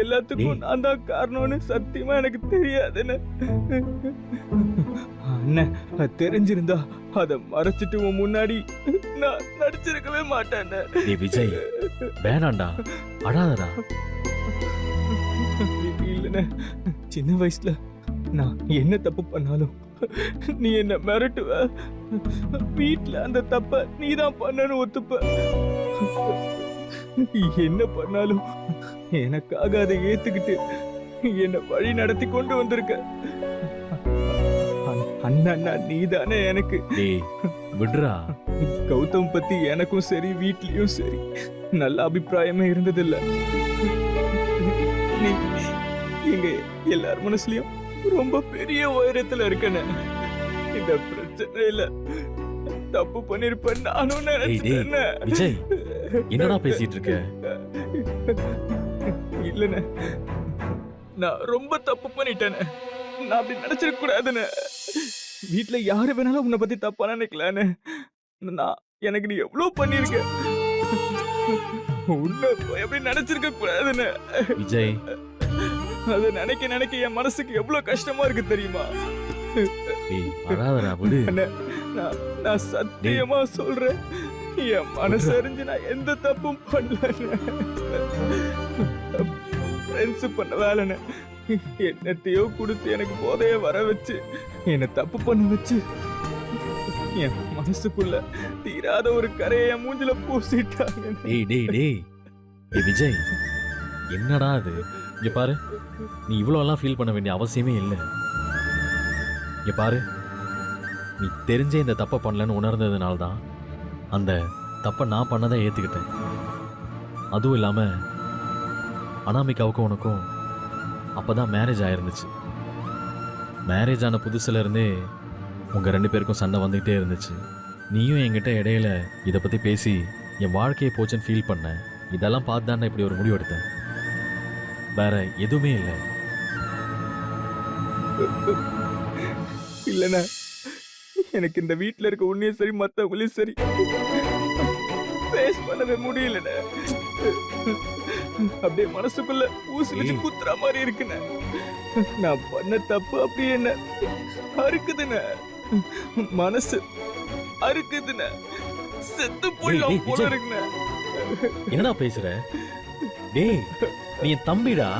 எல்லாத்துக்கும் நான் தான் காரணம்னு சத்தியமா எனக்கு தெரியாதுன்னு. அண்ணன் தெரிஞ்சிருந்தா அதை மறைச்சிட்டு உன் முன்னாடி நான் நடிச்சிருக்கவே மாட்டேன் டேய் விஜய் வேணாண்டா அழாதடா. இல்லைண்ணே சின்ன வயசுல நான் என்ன தப்பு பண்ணாலும் நீ என்ன மிரட்டுவ. வீட்ல அந்த தப்ப நீ தான் பண்ணனு ஒத்துப்ப. என்ன பண்ணாலும் எனக்காக அதை ஏத்துக்கிட்டு என்ன வழி நடத்தி கொண்டு வந்திருக்க. அண்ணா நீ தானே எனக்கு. விடுறா. கௌதம் பத்தி எனக்கும் சரி வீட்லயும் சரி. நல்ல அபிப்பிராயமே இருந்ததில்ல. நீ எங்க எல்லார் மனசுலயும் ரொம்ப பெரிய உயரத்துல இருக்கன இந்த பிரச்சனையில தப்பு பண்ணிருப்பேன் நானும் நினைச்சேன் விஜய் என்னடா பேசிட்டு இருக்க இல்லண்ணே. நான் ரொம்ப தப்பு பண்ணிட்டேனே. நான் அப்படி நினைச்சிருக்க கூடாதுன்னு வீட்ல யாரு வேணாலும் உன்னை பத்தி தப்பா நினைக்கலான்னு நான் எனக்கு நீ எவ்வளவு பண்ணிருக்க உன்னை போய் அப்படி நினைச்சிருக்க கூடாதுன்னு விஜய். அது நினைக்க நினைக்க என் மனசுக்கு எவ்வளவு கஷ்டமா இருக்கு தெரியுமா? நான் சத்தியமா சொல்றேன். என் மனசு அறிஞ்சு நான் எந்த தப்பும் பண்ணல ஃப்ரெண்ட்ஸு பண்ண வேலைன்னு என்னத்தையோ கொடுத்து எனக்கு போதைய வர வச்சு என்னை தப்பு பண்ண வச்சு என் மனசுக்குள்ள தீராத ஒரு கரையை என் மூஞ்சில பூசிட்டாங்க டேய் டேய் டேய். விஜய் என்னடா அது இங்க பாரு. நீ இவ்வளோலாம் ஃபீல் பண்ண வேண்டிய அவசியமே இல்லை. இங்க பாரு. நீ தெரிஞ்சே இந்த தப்பை பண்ணலன்னு உணர்ந்ததுனால தான் அந்த தப்பை நான் பண்ணதை ஏற்றுக்கிட்டேன் அதுவும் இல்லாமல் அனாமிகாவுக்கும் உனக்கும் அப்போ தான் மேரேஜ் ஆகிருந்துச்சு மேரேஜ் ஆன புதுசுலேருந்தே உங்கள் ரெண்டு பேருக்கும் சண்டை வந்துகிட்டே இருந்துச்சு. நீயும் என்கிட்ட இடையில இதை பற்றி பேசி என் வாழ்க்கையை போச்சுன்னு ஃபீல் பண்ண இதெல்லாம் பார்த்து தான் இப்படி ஒரு முடிவு எடுத்தேன். வேற எதுவுமே இல்லை. இல்லைண்ணா. எனக்கு இந்த வீட்ல இருக்க உன்னையும் சரி மத்தவங்களையும் சரி. ஃபேஸ் பண்ணவே முடியலண்ணே அப்படியே மனசுக்குள்ள ஊசி வச்சு. குத்துற மாதிரி இருக்குண்ணே. நான் பண்ண தப்பு அப்படியே என்ன? அறுக்குதுண்ணே. மனசு அறுக்குதுண்ணே. செத்து போயிடும் போல. இருக்குண்ணே. என்னடா பேசுற? டேய் நீ தம்பிடா?